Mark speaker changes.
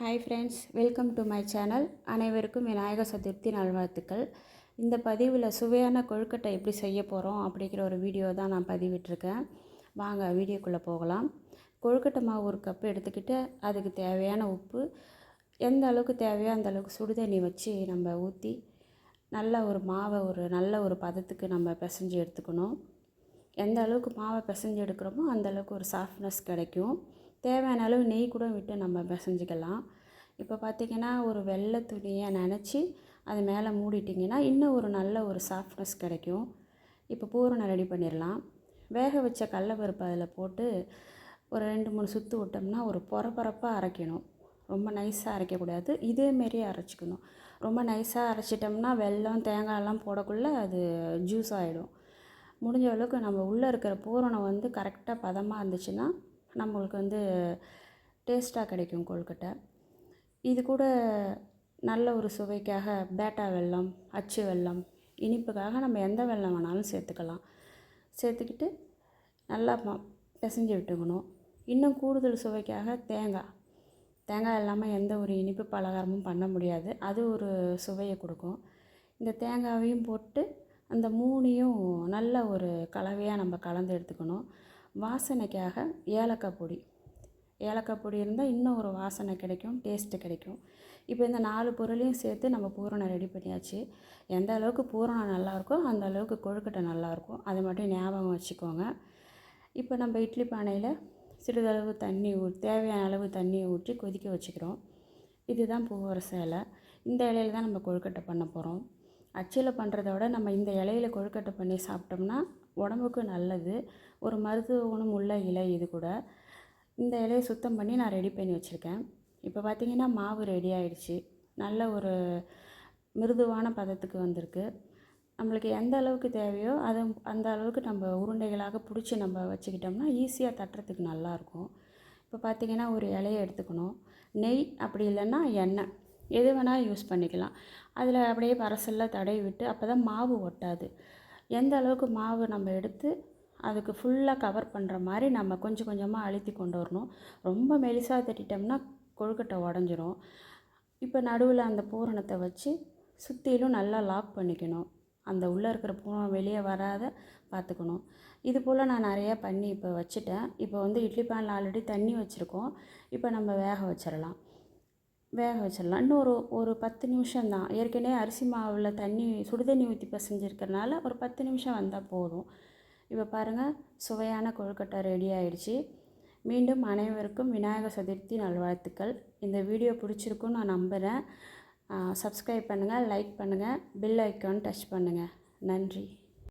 Speaker 1: Hi friends welcome to my channel அனைவருக்கும் விநாயகர் சதுர்த்தி நல்வாழ்த்துக்கள். இந்த பதிவில் சுவையான கொழுக்கட்டை எப்படி செய்ய போகிறோம் அப்படிங்கிற ஒரு வீடியோ தான் நான் பதிவிட்டிருக்கேன். வாங்க வீடியோக்குள்ளே போகலாம். கொழுக்கட்டை மாவு ஒரு கப் எடுத்துக்கிட்டு அதுக்கு தேவையான உப்பு எந்த அளவுக்கு தேவையோ அந்த அளவுக்கு சுடுதண்ணி வச்சு நம்ம ஊற்றி நல்ல ஒரு மாவை ஒரு நல்ல ஒரு பதத்துக்கு நம்ம பிசைஞ்சு எடுத்துக்கணும். எந்த அளவுக்கு மாவை பிசைஞ்சு எடுக்கிறோமோ அந்த அளவுக்கு ஒரு சாஃப்ட்னஸ் கிடைக்கும். தேவையான அளவு நெய் கூட விட்டு நம்ம பிசைஞ்சிக்கலாம். இப்போ பார்த்திங்கன்னா ஒரு வெள்ளை துணியை நினச்சி அது மேலே மூடிட்டிங்கன்னா இன்னும் ஒரு நல்ல ஒரு சாஃப்ட்னஸ் கிடைக்கும். இப்போ பூரணம் ரெடி பண்ணிடலாம். வேக வச்ச கடலப்பருப்பு அதில் போட்டு ஒரு ரெண்டு மூணு சுற்று விட்டோம்னா ஒரு பொறப்பொறப்பாக அரைக்கணும். ரொம்ப நைஸாக அரைக்கக்கூடாது. இதேமாரியே அரைச்சிக்கணும். ரொம்ப நைஸாக அரைச்சிட்டோம்னா வெல்லம் தேங்காயெல்லாம் போடக்குள்ளே அது ஜூஸ் ஆகிடும் முடிஞ்ச அளவுக்கு நம்ம உள்ளே இருக்கிற பூரணம் வந்து கரெக்டாக பதமாக இருந்துச்சுன்னா நம்மளுக்கு வந்து டேஸ்ட்டாக கிடைக்கும் கொழுக்கட்டை. இது கூட நல்ல ஒரு சுவைக்காக பேட்டா வெல்லம் அச்சு வெல்லம் இனிப்புக்காக நம்ம எந்த வெல்லம் வேணாலும் சேர்த்துக்கலாம். சேர்த்துக்கிட்டு நல்லா ம பிசைஞ்சு விட்டுக்கணும். இன்னும் கூடுதல் சுவைக்காக தேங்காய். தேங்காய் இல்லாமல் எந்த ஒரு இனிப்பு பலகாரமும் பண்ண முடியாது. அது ஒரு சுவையை கொடுக்கும். இந்த தேங்காயையும் போட்டு அந்த மூணையும் நல்ல ஒரு கலவையாக நம்ம கலந்து எடுத்துக்கணும். வாசனைக்காக ஏலக்காய் பொடி. ஏலக்காய் பொடி இருந்தால் இன்னும் ஒரு வாசனை கிடைக்கும் டேஸ்ட்டு கிடைக்கும். இப்போ இந்த நாலு பொருளையும் சேர்த்து நம்ம பூரணம் ரெடி பண்ணியாச்சு. எந்த அளவுக்கு பூரணம் நல்லாயிருக்கோ அந்த அளவுக்கு கொழுக்கட்டை நல்லாயிருக்கும். அதை மட்டும் ஞாபகம் வச்சுக்கோங்க. இப்போ நம்ம இட்லி பானையில் சிறிதளவு தண்ணி ஊ தேவையான அளவு தண்ணியை ஊற்றி கொதிக்க வச்சுக்கிறோம். இதுதான் பூவரச இலை. இந்த இலையில தான் நம்ம கொழுக்கட்டை பண்ண போகிறோம் அச்சில் பண்ணுறத விட நம்ம இந்த இலையில கொழுக்கட்டை பண்ணி சாப்பிட்டோம்னா உடம்புக்கு நல்லது. ஒரு மருத்துவ குணம் உள்ள இலை இது கூட. இந்த இலையை சுத்தம் பண்ணி நான் ரெடி பண்ணி வச்சுருக்கேன். இப்போ பார்த்திங்கன்னா மாவு ரெடி ஆயிடுச்சு. நல்ல ஒரு மிருதுவான பதத்துக்கு வந்திருக்கு. நம்மளுக்கு எந்த அளவுக்கு தேவையோ அதை அந்த அளவுக்கு நம்ம உருண்டைகளாக பிடிச்சி நம்ம வச்சுக்கிட்டோம்னா ஈஸியாக தட்டுறதுக்கு நல்லாயிருக்கும் இப்போ பார்த்திங்கன்னா ஒரு இலையை எடுத்துக்கணும். நெய் அப்படி இல்லைன்னா எண்ணெய். எது வேணால் யூஸ் பண்ணிக்கலாம். அதில் அப்படியே பரசலில் தடவி விட்டு அப்போ தான் மாவு ஒட்டாது. எந்த அளவுக்கு மாவு நம்ம எடுத்து அதுக்கு ஃபுல்லாக கவர் பண்ணுற மாதிரி நம்ம கொஞ்சம் கொஞ்சமாக அழுத்தி கொண்டு வரணும். ரொம்ப மெலிசாக தட்டிட்டோம்னா கொழுக்கட்டை உடஞ்சிரும். இப்போ நடுவில் அந்த பூரணத்தை வச்சு சுற்றிலும் நல்லா லாக் பண்ணிக்கணும். அந்த உள்ளே இருக்கிற பூரணம் வெளியே வராத பார்த்துக்கணும் இது போல் நான் நிறையா பண்ணி இப்போ வச்சுட்டேன். இப்போ வந்து இட்லி பேனில் ஆல்ரெடி தண்ணி வச்சுருக்கோம். இப்போ நம்ம வேக வச்சிடலாம் வேக வச்சிடலாம். இன்னும் ஒரு ஒரு பத்து நிமிஷம் தான். ஏற்கனவே அரிசி மாவில் தண்ணி சுடுதண்ணி ஊற்றி பசைஞ்சிருக்கிறனால ஒரு பத்து நிமிஷம் வந்தால் போதும். இப்போ பாருங்கள் சுவையான கொழுக்கட்டை ரெடி ஆயிடுச்சு. மீண்டும் அனைவருக்கும் விநாயகர் சதுர்த்தி நல்வாழ்த்துக்கள். இந்த வீடியோ பிடிச்சிருக்குன்னு நான் நம்புகிறேன் சப்ஸ்கிரைப் பண்ணுங்கள் லைக் பண்ணுங்கள் பில் ஐக்கான் டச் பண்ணுங்கள் நன்றி.